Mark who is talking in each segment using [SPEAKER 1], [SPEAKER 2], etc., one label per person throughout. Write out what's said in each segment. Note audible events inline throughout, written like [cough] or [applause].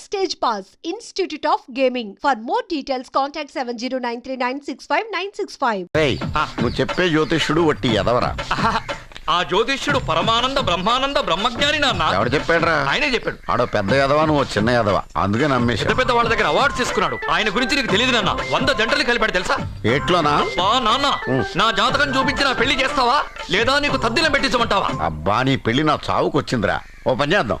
[SPEAKER 1] Backstage Pass, Institute of Gaming. For more details, contact 7093965965965.
[SPEAKER 2] రేయ్ నువ్వు చెప్పే జ్యోతిష్యుడు వట్టి ఎదవరా
[SPEAKER 3] ఆ జ్యోతిష్యుడు పరమానంద బ్రహ్మానంద బ్రహ్మజ్ఞాని నాన్న.
[SPEAKER 2] ఎవడు చెప్పాడురా?
[SPEAKER 3] ఆయనే చెప్పాడు.
[SPEAKER 2] ఆడో పెద్ద ఎదవా నువ్వు చిన్న ఎదవా అందుకే
[SPEAKER 3] పెద్ద
[SPEAKER 2] నమ్మేశా.
[SPEAKER 3] పెద్ద వాళ్ళ దగ్గర అవార్డ్స్ తీసుకున్నాడు. ఆయన గురించి నీకు తెలియదు నాన్న. వంద జంటలు కలిపాడు తెలుసా?
[SPEAKER 2] ఏట్లోనా?
[SPEAKER 3] బా నాన్న. నా జాతకం చూపించి నా పెళ్ళి చేస్తావా? లేదా నీకు తద్దిలం పెట్టించమంటావా?
[SPEAKER 2] అబ్బా నీ పెళ్ళి నా చావుకు వచ్చిందిరా ఓ పని చేద్దాం.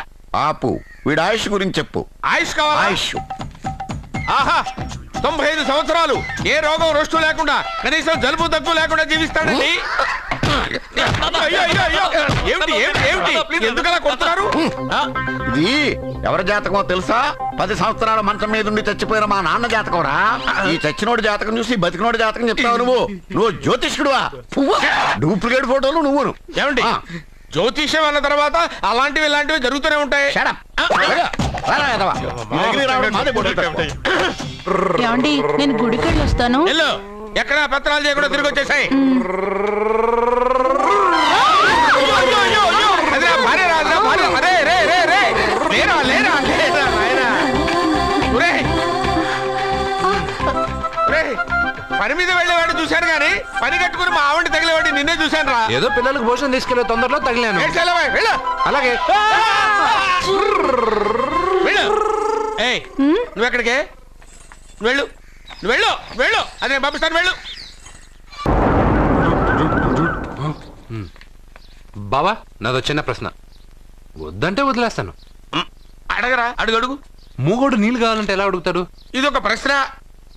[SPEAKER 2] ఆపు. వీడి ఆయుష్ గురించి చెప్పు.
[SPEAKER 4] ఆయుష్ కావాలా?
[SPEAKER 2] ఆయుష్.
[SPEAKER 4] ఆహా తొంభై ఐదు సంవత్సరాలు. ఏ రోగం రొస్టు లేకుండా కనీసం జలుబు దగ్గు లేకుండా జీవిస్తాడండి? అయ్యో, అయ్యో, అయ్యో. ఏమిటి ఏమిటి? ఏమిటి ఎందుకలా కొడుతున్నారు? ఆ,
[SPEAKER 2] ఇది ఎవరి జాతకమో తెలుసా? పది సంవత్సరాల మంచం మీద ఉండి చచ్చిపోయిన మా నాన్న జాతకం రా ఈ చచ్చినోడి జాతకం చూసి బతికినోడి జాతకం చెప్తావు నువ్వు. నువ్వు జ్యోతిష్కుడువా? పువ్వు? డూప్లికేట్ ఫోటోలు నువ్వును.
[SPEAKER 4] ఏమండి?
[SPEAKER 2] ఆ.
[SPEAKER 4] జ్యోతిష్యం అన్న తర్వాత అలాంటివి ఇలాంటివి జరుగుతూనే ఉంటాయి
[SPEAKER 2] Shut up. త్వరగా. రారా, ఎదవా. నీ దగ్గరికి రావడం మాదే బుద్ధి తక్కువ.
[SPEAKER 5] ఏమండి నేను గుడికి వెళ్ళి వస్తాను
[SPEAKER 4] ఎక్కడ పత్రాలు చేయకుండా తిరిగి వచ్చేసాయి పని కట్టుకుని మా ఆవిడ తగిలేవాడిని నిన్నే చూశాను రా
[SPEAKER 6] ఏదో పిల్లలకు భోజనం తీసుకెళ్ళే తొందరలో తగిలాను.
[SPEAKER 4] వెళ్ళు.
[SPEAKER 6] అలాగే.
[SPEAKER 4] వెళ్ళు. ఏయ్ నువ్వు ఎక్కడికే నువ్వు వెళ్ళు నువ్వు వెళ్ళు. వెళ్ళు అదే పంపిస్తాను వెళ్ళు.
[SPEAKER 6] బావా నాదో చిన్న ప్రశ్న. వద్దంటే వదిలేస్తాను.
[SPEAKER 4] అడగరా అడుగు అడుగు.
[SPEAKER 6] మూగోడు నీళ్ళు కావాలంటే ఎలా అడుగుతాడు?
[SPEAKER 4] ఇది ఒక ప్రశ్న.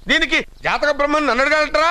[SPEAKER 4] దీనికి జాతక బ్రహ్మను నన్ను అడగలటరా?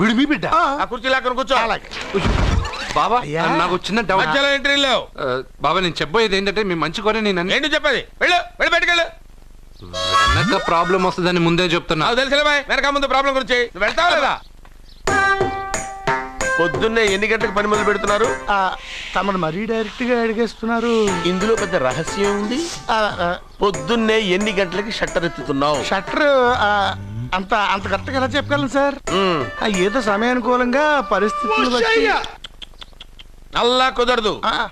[SPEAKER 6] వీడు మీ బిడ్డ?
[SPEAKER 7] ఆ,
[SPEAKER 4] కుర్చీ లాక్కను కూర్చో.
[SPEAKER 7] అలాగే.
[SPEAKER 6] బాబా. నాకు చిన్న డౌట్
[SPEAKER 4] మధ్యలో ఎంట్రీ లేవు.
[SPEAKER 6] బాబా నేను చెప్పబోయేది ఏంటంటే మీ మంచి కోరే నేను
[SPEAKER 4] ఏంటి చెప్పేది? వెళ్ళు వెళ్ళి బయటకు వెళ్ళు.
[SPEAKER 6] వెనక ప్రాబ్లం వస్తుందని ముందే చెప్తున్నా.
[SPEAKER 4] నాకు తెలుసులే బాయ్ వెనక ముందు ప్రాబ్లం గురించి. నువ్వు వెళ్తావా లేదా? పొద్దున్నే ఎన్ని గంటలకు పని మొదలు పెడుతున్నారు?
[SPEAKER 7] ఆ, తమను మరీ డైరెక్ట్గా అడిగేస్తున్నారు.
[SPEAKER 4] ఇందులో పెద్ద రహస్యం ఉంది. పొద్దున్నే ఎన్ని గంటలకి షట్టర్ ఎత్తుతున్నావు?
[SPEAKER 7] షట్టర్ ఆ, అంత అంత కరెక్ట్గా ఎలా చెప్పగలను సార్? ఆ, ఏదో సమయానుకూలంగా పరిస్థితులు బట్టి.
[SPEAKER 4] అల్లా కుదరదు.
[SPEAKER 7] ఆ,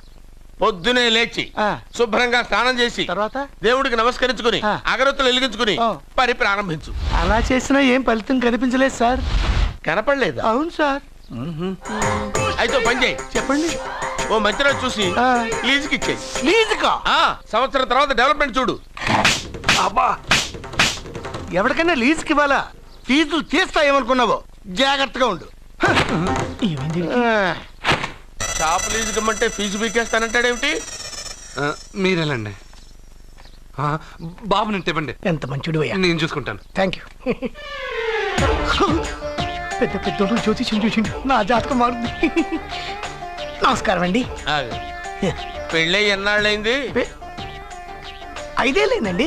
[SPEAKER 4] పొద్దునే లేచి
[SPEAKER 7] ఆ.
[SPEAKER 4] శుభ్రంగా స్నానం చేసి
[SPEAKER 7] తర్వాత?
[SPEAKER 4] దేవుడికి నమస్కరించుకుని
[SPEAKER 7] ఆ.
[SPEAKER 4] అగరొత్తులు వెలిగించుకుని
[SPEAKER 7] ఆ.
[SPEAKER 4] పని ప్రారంభించు.
[SPEAKER 7] అలా చేసినా ఏం ఫలితం కనిపించలేదు సార్.
[SPEAKER 4] కనపడలేదు?
[SPEAKER 7] అవును సార్.
[SPEAKER 4] అయితే ఓ పని చేయి.
[SPEAKER 7] చెప్పండి.
[SPEAKER 4] ఓ మంచి రోజు చూసి
[SPEAKER 7] ఆ.
[SPEAKER 4] లీజుకి? ఇచ్చేయి ఆ, సంవత్సరం తర్వాత డెవలప్మెంట్ చూడు.
[SPEAKER 7] అబ్బా! ఎవరికైనా లీజుకి ఇవ్వాలా? ఫీజులు తీస్తాయేమనుకున్నావో జాగ్రత్తగా ఉండు. ఏమైంది?
[SPEAKER 4] షాప్ లీజుకి ఇమ్మంటే ఫీజు పీకేస్తానంటాడేమిటి
[SPEAKER 6] ఆ, మీరేలండి ఆ, బాబు నేను ఇవ్వండి
[SPEAKER 7] ఎంత మంచిడు
[SPEAKER 6] నేను చూసుకుంటాను.
[SPEAKER 7] థ్యాంక్ యూ పెద్ద పెద్దోడు జ్యోతిష్యం చూసిండు. నా జాతకం మారుంది నమస్కారం అండి.
[SPEAKER 4] పెళ్ళై ఎన్నాళ్ళైంది?
[SPEAKER 7] ఐదే లేదండి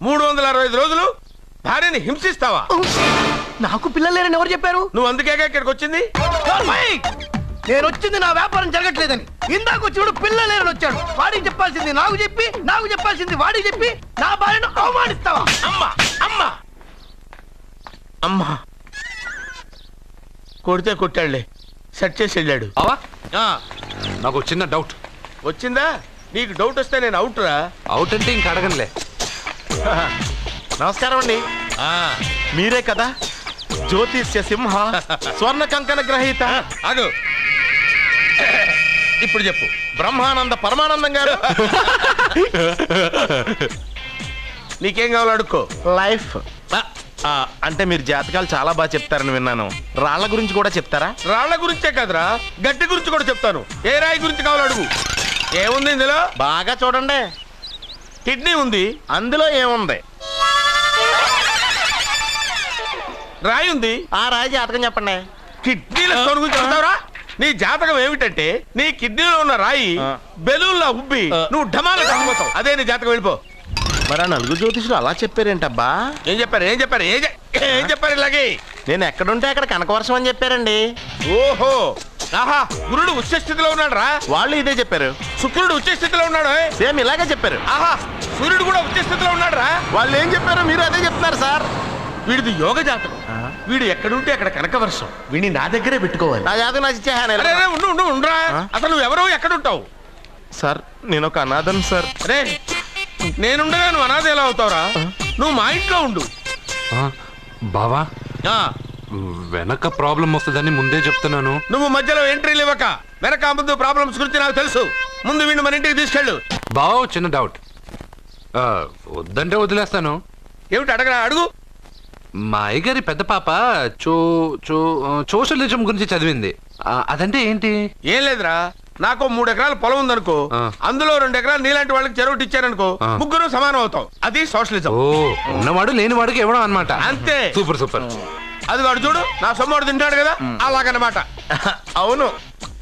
[SPEAKER 4] మూడు వందల అరవై ఐదు రోజులు భార్యని హింసిస్తావా?
[SPEAKER 7] నాకు పిల్లలు లేరని ఎవరు చెప్పారు?
[SPEAKER 4] నువ్వు అందుకేగా ఇక్కడికి వచ్చింది!
[SPEAKER 7] నేను వచ్చింది నా వ్యాపారం జరగట్లేదని. ఇందాక వచ్చినప్పుడు పిల్లలు లేరని వచ్చాడు. వాడికి చెప్పాల్సింది నాకు చెప్పి నాకు చెప్పాల్సింది వాడికి చెప్పి నా భార్యను అవమానిస్తావా?
[SPEAKER 4] అమ్మా అమ్మా! అమ్మా! కొడితే కొట్టాడులే. సెట్ చేసి వెళ్ళాడు. ఆ,
[SPEAKER 6] నాకు చిన్న డౌట్
[SPEAKER 4] వచ్చిందా? నీకు డౌట్ వస్తే నేను అవుట్ రా.
[SPEAKER 6] అవుట్ అంటే ఇంక అడగనులే. [laughs]
[SPEAKER 8] నమస్కారం అండి. మీరే కదా? జ్యోతిష్య సింహ [laughs] స్వర్ణ కంకణ గ్రహీత.
[SPEAKER 4] ఆగు. ఇప్పుడు చెప్పు.
[SPEAKER 8] బ్రహ్మానంద పరమానందం గారు. [laughs]
[SPEAKER 4] నీకేం కావాలో అడుక్కో.
[SPEAKER 8] లైఫ్. అంటే మీరు జాతకాలు చాలా బాగా చెప్తారని విన్నాను. రాళ్ళ గురించి కూడా చెప్తారా?
[SPEAKER 4] రాళ్ళ గురించే కదరా. గట్టి గురించి కూడా చెప్తాను. ఏ రాయి గురించి కావాలో అడుగు. ఏముంది ఇందులో?
[SPEAKER 8] బాగా చూడండి.
[SPEAKER 4] కిడ్నీ ఉంది.
[SPEAKER 8] అందులో ఏముంది?
[SPEAKER 4] రాయి ఉంది.
[SPEAKER 8] ఆ రాయి జాతకం చెప్పండి.
[SPEAKER 4] కిడ్నీల స్టోన్ గురించి చెప్తావురా? నీ జాతకం ఏమిటంటే నీ కిడ్నీలో ఉన్న రాయి. బెలూన్లా ఉబ్బి నువ్వు ఢమాల చచ్చిపోతావు అదే నీ జాతకం వెళ్ళిపో.
[SPEAKER 8] మరి ఆ నలుగురు జ్యోతిషులు అలా చెప్పారేంటబ్బా?
[SPEAKER 4] ఏం చెప్పారు ఏం చెప్పారు ఏం ఏం చెప్పారు ఇలాగే?
[SPEAKER 8] నేను ఎక్కడుంటే అక్కడ కనకవర్షం అని చెప్పారండి.
[SPEAKER 4] ఓహో! ఆహా! గురుడు ఉచ్చ స్థితిలో ఉన్నాడు రా
[SPEAKER 8] వాళ్ళు ఇదే చెప్పారు.
[SPEAKER 4] శుక్రుడు ఉచ్చ స్థితిలో ఉన్నాడు?
[SPEAKER 8] సేమ్ ఇలాగే చెప్పారు.
[SPEAKER 4] ఆహా సూర్యుడు కూడా ఉచ్చ స్థితిలో ఉన్నాడు రా
[SPEAKER 8] వాళ్ళు ఏం చెప్పారు మీరు అదే చెప్తున్నారు సార్.
[SPEAKER 4] వీడిది యోగ జాతకం. వీడు ఎక్కడుంటే అక్కడ కనకవర్షం వీడిని నా దగ్గరే పెట్టుకోవాలి.
[SPEAKER 8] నా జాతకం నాకు ఇచ్చేహాను
[SPEAKER 4] ఉండు ఉండు ఉండురా? అసలు నువ్వు ఎవరో ఎక్కడుంటావు?
[SPEAKER 8] సార్ నేను ఒక అనాథన్ సార్.
[SPEAKER 4] రే నేనుండగా నువ్వు అనాథ ఎలా అవుతావురా? నువ్వు మా ఇంట్లో ఉండు.
[SPEAKER 6] ఆ, బావా
[SPEAKER 4] ఆ,
[SPEAKER 6] వెనక ప్రాబ్లం వస్తుందని ముందే చెప్తున్నాను.
[SPEAKER 4] నువ్వు మధ్యలో ఎంట్రీలు ఇవ్వక వెనక ముందు ప్రాబ్లమ్స్ గురించి నాకు తెలుసు. ముందు వీడిని మన ఇంటికి తీసుకెళ్ళు.
[SPEAKER 6] బావ చిన్న డౌట్ ఆ, వద్దంటే వదిలేస్తాను.
[SPEAKER 4] ఏమిటి అడగరా? అడుగు.
[SPEAKER 6] మా అయ్యగారి పెద్ద పాప చో చో సోషలిజం గురించి చదివింది. ఆ, అదంటే ఏంటి?
[SPEAKER 4] ఏం లేదురా. నాకు మూడు ఎకరాల పొలం ఉందనుకో
[SPEAKER 6] ఆ.
[SPEAKER 4] అందులో రెండు ఎకరాలు నీలాంటి వాళ్ళకి చెరువు ఇచ్చారనుకో
[SPEAKER 6] ఆ.
[SPEAKER 4] ముగ్గురు సమానం అవుతాం. అది సోషలిజం.
[SPEAKER 6] ఓ ఉన్నవాడు లేనివాడికి ఇవ్వడం అనమాట
[SPEAKER 4] అంతే.
[SPEAKER 6] Super super.
[SPEAKER 4] అది వాడు చూడు నా సొమ్మడు తింటాడు కదా అలాగనమాట
[SPEAKER 8] అవును.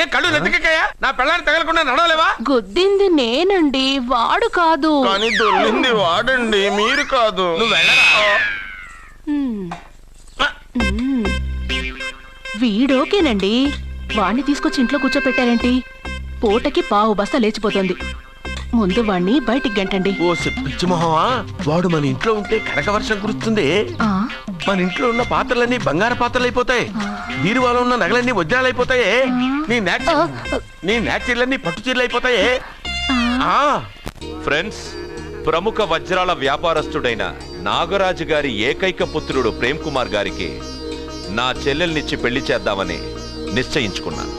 [SPEAKER 4] ఏ కళ్ళు నెత్తికెక్కాయా? నా పెళ్ళాన్ని తగలకుండా నడవలేవా?
[SPEAKER 5] గుద్దింది నేనండి వాడు కాదు.
[SPEAKER 8] కానీ దొల్లింది వాడండి మీరు కాదు.
[SPEAKER 4] నువ్వు.
[SPEAKER 5] వీడోకేనండి వాణ్ణి తీసుకొచ్చి ఇంట్లో కూర్చోపెట్టారేంటి? పూటకి పావు బస్తా లేచిపోతుంది. ముందు వాణ్ణి బయటికి గంటండి.
[SPEAKER 4] ఓ పిచ్చి మొహమా వాడు మన ఇంట్లో ఉంటే కనక వర్షం కురుస్తుంది.
[SPEAKER 5] ఆ,
[SPEAKER 4] మన ఇంట్లో ఉన్న పాత్రలన్నీ బంగారు పాత్రలు అయిపోతాయి బీరువాలో ఉన్న నగలన్నీ వజ్రాలు అయిపోతాయి నీ నాచర్ నీ నాచర్లన్నీ పట్టు చీరలు అయిపోతాయి ఆ.
[SPEAKER 9] ఫ్రెండ్స్ ప్రముఖ వజ్రాల వ్యాపారస్తుడైన నాగరాజు గారి ఏకైక పుత్రుడు ప్రేమ్ కుమార్ గారికి నా చెల్లెల్నిచ్చి పెళ్ళి చేద్దామని నిశ్చయించుకున్నాను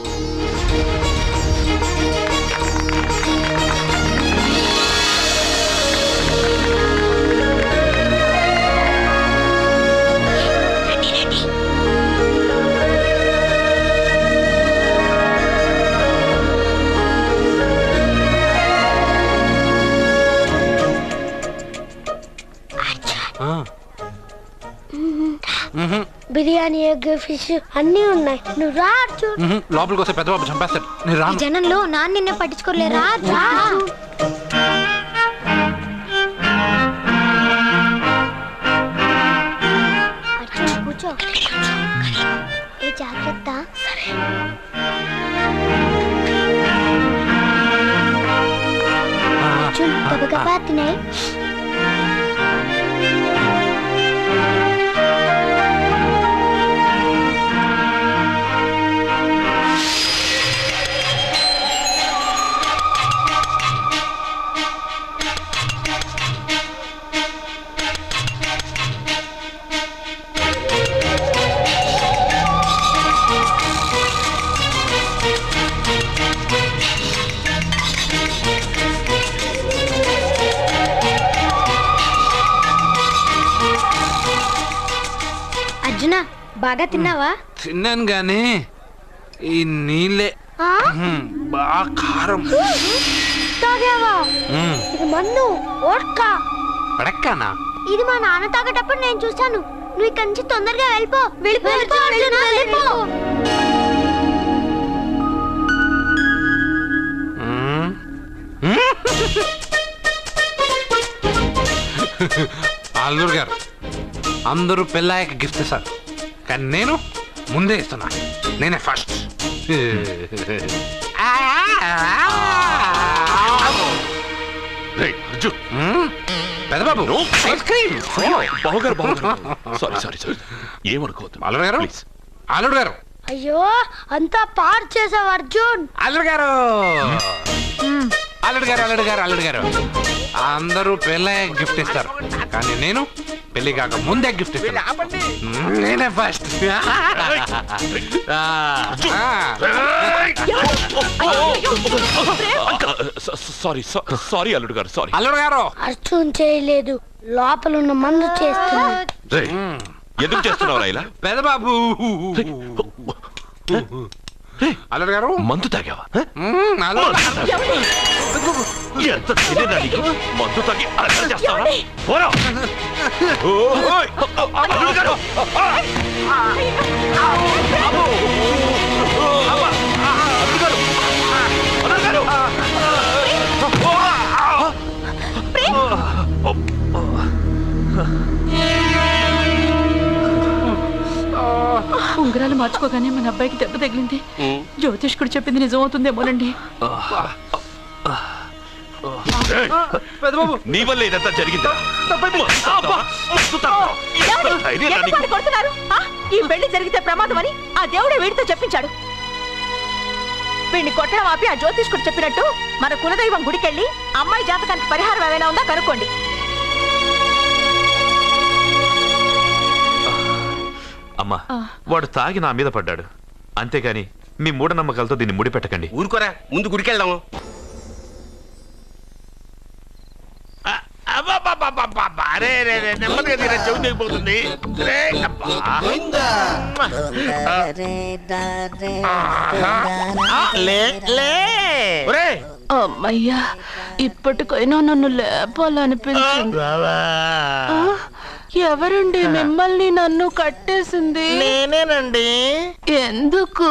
[SPEAKER 10] బిర్యానీ ఎగ్ ఫిష్ అన్ని ఉన్నాయి. నువ్వు రా చూడు
[SPEAKER 6] లోపలికి వస్తే పెద్దబాబు చంపేస్తాడు. నేను
[SPEAKER 10] జనంలో నాన్న నిన్నే పట్టించుకోలేరా రా అర్జున్, కూర్చో. జాగ్రత్త. అర్జున్ గబగబా తినాయి. బాగా తిన్నావా?
[SPEAKER 6] తిన్నాను గానీ ఈ నీళ్ళే. బాగా కారం.
[SPEAKER 10] తాగావా? ఇది మన్ను ఓట్కా.
[SPEAKER 6] పడక్కనా
[SPEAKER 10] ఇది మా నాన్న తాగేటప్పుడు నేను చూశాను. నువ్వు ఇక్కడి నుంచి తొందరగా వెళ్ళిపో. వెళ్ళిపో.
[SPEAKER 6] అల్లుడు [laughs] గారు అందరూ పెళ్ళాయక గిఫ్ట్ ఇస్తారు. కానీ నేను ముందే ఇస్తున్నా. నేనే ఫస్ట్.
[SPEAKER 9] రేయ్, అర్జున్.
[SPEAKER 6] పెద్దబాబు ఐస్ క్రీమ్.
[SPEAKER 9] బావగారు బావగారు సారీ సారీ సారీ. ఏమనుకోవద్దు.
[SPEAKER 6] అల్లుడు గారు?
[SPEAKER 9] ప్లీజ్.
[SPEAKER 6] అల్లుడు గారు?
[SPEAKER 10] అయ్యో అంతా పాడు చేసావు అర్జున్.
[SPEAKER 6] అల్లుడు గారు! అల్లుడు గారు అల్లుడు గారు అల్లుడు గారు. అందరూ పెళ్ళయ్య గిఫ్ట్ ఇస్తారు. కానీ నేను పెళ్ళి కాక ముందే గిఫ్ట్ ఇస్తాను. నేనే ఫస్ట్ [laughs]
[SPEAKER 9] సారీ సారీ అల్లుడు గారు సారీ.
[SPEAKER 6] అల్లుడు గారు.
[SPEAKER 10] అర్జున్ చేయలేదు. లోపల ఉన్న మందు చేస్తున్నాడు
[SPEAKER 9] రేయ్, ఎందుకు చేస్తున్నావు ఇలా
[SPEAKER 6] పెద్దబాబు అల్లుడు గారు?
[SPEAKER 9] మందు తాగావా?
[SPEAKER 6] మ్మ్, అల్లుడు గారు.
[SPEAKER 9] ఎంత తెలియదా నీకు? మందు తాగి అలా చేస్తావా? పోరా. ఓయ్! అల్లుడు గారు! అల్లుడు గారు! అల్లుడు గారు!
[SPEAKER 5] ఉంగరాలు మార్చుకోగానే మన అబ్బాయికి దెబ్బ తగిలింది. జ్యోతిష్కుడు చెప్పింది నిజం అవుతుందేమోనండి
[SPEAKER 6] పెద్దబాబు.
[SPEAKER 9] నీ వల్ల ఇదంతా జరిగింది.
[SPEAKER 5] ఈ పెళ్ళి జరిగితే ప్రమాదం అని ఆ దేవుడే వీడితో చెప్పించాడు. వీడిని కొట్టడం ఆపి ఆ జ్యోతిష్కుడు చెప్పినట్టు మన కులదైవం గుడికెళ్ళి అమ్మాయి జాతకానికి పరిహారం ఏమైనా ఉందా కనుక్కోండి.
[SPEAKER 9] అమ్మా వాడు తాగి నా మీద పడ్డాడు. అంతేగాని మీ మూఢనమ్మకాలతో దీన్ని ముడిపెట్టకండి.
[SPEAKER 8] ఊరుకోరా ముందు గుడికెళ్దాము.
[SPEAKER 5] అమ్మయ్యా ఇప్పటికైనా నన్ను లేపాలనిపించింది. ఎవరండి మిమ్మల్ని నన్ను కట్టేసింది?
[SPEAKER 8] నేనేనండి.
[SPEAKER 5] ఎందుకు?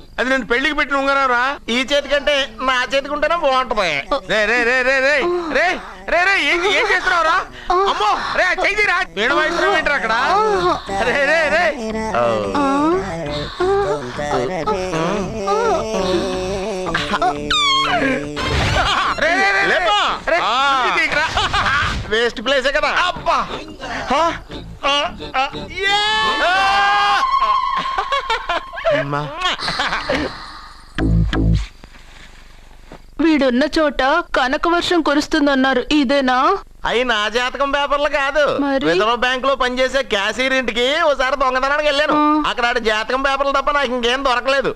[SPEAKER 4] అది నేను పెళ్ళికి పెట్టిన ఉంగరారా
[SPEAKER 8] ఈ చేతి కంటే నా చేతికి ఉంటేనే బాగుంటది
[SPEAKER 4] రే రే రే రే రే రే రే రే ఏం ఏం చేస్తున్నావురా అమ్మో రే వేణు వాయిస్తున్నావు అక్కడ రే రే రే రే రే రే
[SPEAKER 8] లేపా.
[SPEAKER 4] రే
[SPEAKER 8] ఆ.
[SPEAKER 4] లుంగీ తీయకురా.
[SPEAKER 8] వేస్ట్ ప్లేసే కదా
[SPEAKER 4] అబ్బా!
[SPEAKER 8] అమ్మా.
[SPEAKER 5] వీడున్న చోట కనక వర్షం కురుస్తుందన్నారు. ఇదేనా?
[SPEAKER 8] అయి నా జాతకం పేపర్లు కాదు.
[SPEAKER 5] మరి?
[SPEAKER 8] రిజర్వ్ బ్యాంక్లో పనిచేసే క్యాషియర్ ఇంటికి ఒకసారి దొంగతనానికి వెళ్ళాను. అక్కడ ఆడి జాతకం పేపర్లు తప్ప నాకు ఇంకేం దొరకలేదు.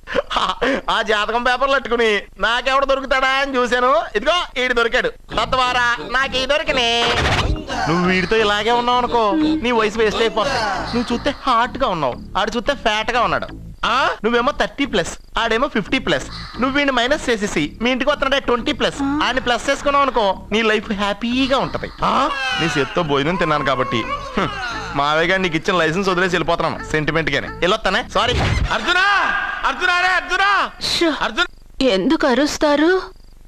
[SPEAKER 8] ఆ జాతకం పేపర్లు పట్టుకుని నాకెవడ దొరుకుతాడా అని చూశాను. ఇదిగో ఈడు దొరికాడు. తద్వారా నాకు ఈ దొరికినే. నువ్వు వీడితో ఇలాగే ఉన్నావు అనుకో నీ వయసు వేస్ట్ అయిపోతుంది నువ్వు చూస్తే హాట్గా ఉన్నావు. ఆడు చూస్తే ఫ్యాట్గా ఉన్నాడు.
[SPEAKER 4] ఆ? నువ్వేమో థర్టీ ప్లస్ ఆడేమో ఫిఫ్టీ ప్లస్. నువ్వు వీడిని మైనస్ చేసేసి మీ ఇంటికి వస్తున్నాడే ట్వంటీ ప్లస్. ఆయన ప్లస్ చేసుకున్నావు అనుకో నీ లైఫ్ హ్యాపీగా ఉంటది. ఆ? నీ చేత్తో భోజనం తిన్నాను కాబట్టి. హ్మ్. మావయ్య గారు నీకు ఇచ్చిన లైసెన్స్ వదిలేసి వెళ్ళిపోతున్నాను సెంటిమెంట్ గానే. వెళ్ళొస్తానే సారీ అర్జునా! అర్జునా రే అర్జునా!
[SPEAKER 5] షో,
[SPEAKER 4] అర్జున్
[SPEAKER 5] ఎందుకు అరుస్తారు?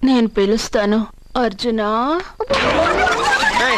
[SPEAKER 5] నేను పిలుస్తాను. అర్జునా?
[SPEAKER 4] ఏయ్,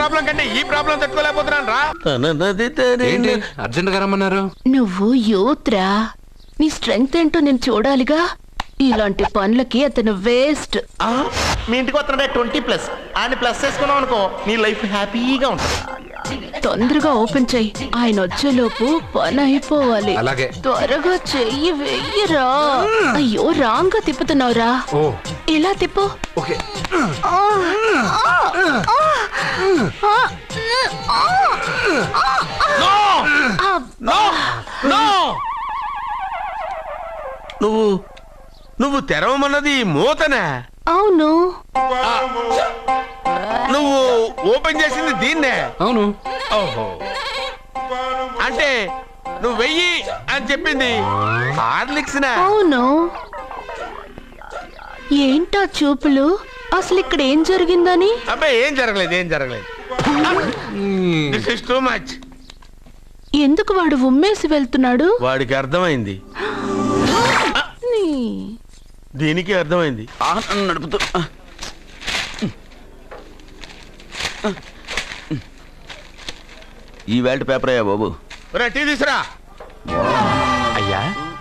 [SPEAKER 4] ప్రాబ్లం కంటే ఈ ప్రాబ్లం తట్టుకోలేకపోతున్నాను రా.
[SPEAKER 6] ఏంటి? అర్జెంట్గా రమ్మన్నారు?
[SPEAKER 5] నువ్వు యూత్రా. నీ స్ట్రెంగ్త్ ఏంటో నేను చూడాలిగా. ఇలాంటి పనులకి అతను వేస్ట్.
[SPEAKER 4] ఆ, మీ ఇంటికి వస్తున్నాడే ట్వంటీ ప్లస్. ఆయన ప్లస్ చేసుకున్నావు అనుకో నీ లైఫ్ హ్యాపీగా ఉంటుంది.
[SPEAKER 5] తొందరగా ఓపెన్ చెయ్యి ఆయన వచ్చేలోపు పని అయిపోవాలి.
[SPEAKER 6] అలాగే.
[SPEAKER 5] త్వరగా చెయ్యి వెయ్యరా అయ్యో రాంగ్గా తిప్పుతున్నావురా.
[SPEAKER 6] ఓ.
[SPEAKER 5] ఇలా తిప్పు.
[SPEAKER 6] ఓకే.
[SPEAKER 4] నువ్వు నువ్వు తెరవమన్నది మూతనే?
[SPEAKER 5] అవును.
[SPEAKER 4] నువ్వు ఓపెన్ చేసింది దీన్నే?
[SPEAKER 6] అవును.
[SPEAKER 4] ఓహో. అంటే నువ్వు వెయ్యి అని చెప్పింది హార్లిక్స్
[SPEAKER 5] అవును. ఏంటా చూపులు? అసలు ఇక్కడ ఏం జరిగిందని?
[SPEAKER 4] అబ్బాయి ఏం జరగలేదు ఏం జరగలేదు. దిస్ ఇస్ టూ మచ్
[SPEAKER 5] ఎందుకు వాడు ఉమ్మేసి వెళ్తున్నాడు?
[SPEAKER 4] వాడికి అర్థమైంది.
[SPEAKER 5] నీ.
[SPEAKER 4] దీనికి అర్థమైంది.
[SPEAKER 11] నడుపుతూ. ఈ వేల్ట్ పేపర్ అయ్యా బాబు.
[SPEAKER 4] టీ తీసురా.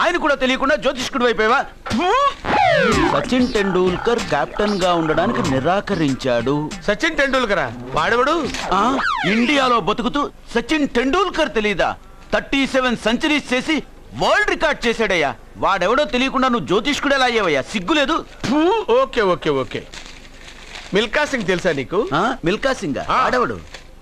[SPEAKER 11] ఆయన కూడా తెలియకుండా జ్యోతిష్కుడు అయిపోయావా? సచిన్ టెండూల్కర్ కెప్టెన్గా ఉండడానికి నిరాకరించాడు.
[SPEAKER 4] సచిన్ టెండూల్కరా? వాడెవడు?
[SPEAKER 11] ఆ ఇండియాలో బతుకుతూ సచిన్ టెండూల్కర్ తెలీదా? థర్టీ సెవెన్ సెంచరీస్ చేసి వరల్డ్ రికార్డ్ చేశాడయ్యా. వాడెవడో తెలియకుండా నువ్వు జ్యోతిష్కుడు ఎలా అయ్యావయ్యా? సిగ్గులేదు?
[SPEAKER 4] Okay okay okay. Milkha Singh తెలుసా నీకు?
[SPEAKER 11] ఆ, మిల్కా సింగ్?
[SPEAKER 4] ఆ.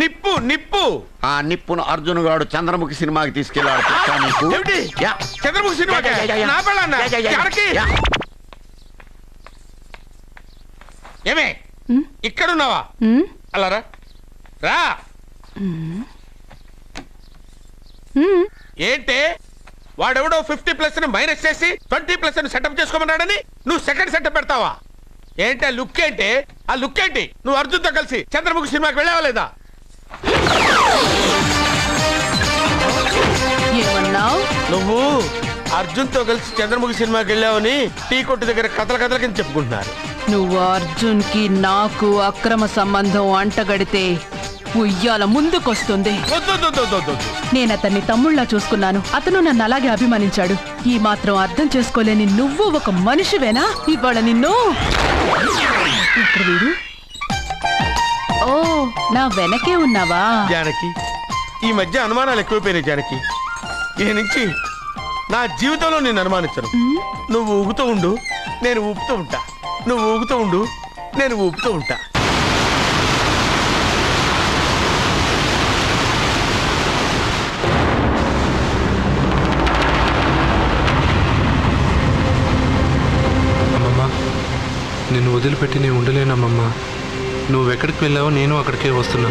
[SPEAKER 4] నిప్పు నిప్పు.
[SPEAKER 11] ఆ నిప్పును అర్జున్ గాడు చంద్రముఖి సినిమాకి తీసుకెళ్ళాడు.
[SPEAKER 4] చంద్రముఖి సినిమా. ఏమే? ఇక్కడున్నావా?
[SPEAKER 5] ఉమ్,
[SPEAKER 4] అలా రా. ఏంటే? వాడెవడో ఫిఫ్టీ ప్లస్ని మైనస్ చేసి ట్వంటీ ప్లస్ని సెటప్ చేసుకోమన్నాడని నువ్వు సెకండ్ సెటప్ పెడతావా? ఏంటి ఆ లుక్ ఏంటి? ఆ లుక్ ఏంటి? నువ్వు అర్జున్తో కలిసి చంద్రముఖి సినిమాకి వెళ్ళావా లేదా?
[SPEAKER 5] ఏమన్నావు?
[SPEAKER 4] నువ్వు అర్జున్తో కలిసి చంద్రముఖి సినిమాకి వెళ్ళావని టీ కొట్టు దగ్గర కథల కథల కింద చెప్పుకుంటున్నారు.
[SPEAKER 5] నువ్వు అర్జున్కి నాకు అక్రమ సంబంధం అంటగడితే ఉయ్యాల ముందుకొస్తుంది. నేను అతన్ని తమ్ముళ్ళ చూసుకున్నాను. అతను నన్ను అలాగే అభిమానించాడు. ఈ మాత్రం అర్థం చేసుకోలేని నువ్వు ఒక మనిషివేనా? ఇవాళ నిన్ను వీడు ఓ నా వెనకే ఉన్నావా?
[SPEAKER 4] జానకి ఈ మధ్య అనుమానాలు ఎక్కువైపోయినాయి జానకి. ఇక నుంచి నా జీవితంలో నేను అనుమానించను. నువ్వు ఊగుతూ ఉండు నేను ఊపుతూ ఉంటా. నువ్వు ఊగుతూ ఉండు నేను ఊపుతూ ఉంటా.
[SPEAKER 6] అమ్మమ్మ నిన్ను వదిలిపెట్టి నేను ఉండలేనమ్మమ్మా. నువ్వు ఎక్కడికి వెళ్ళావో నేను అక్కడికే వస్తున్నా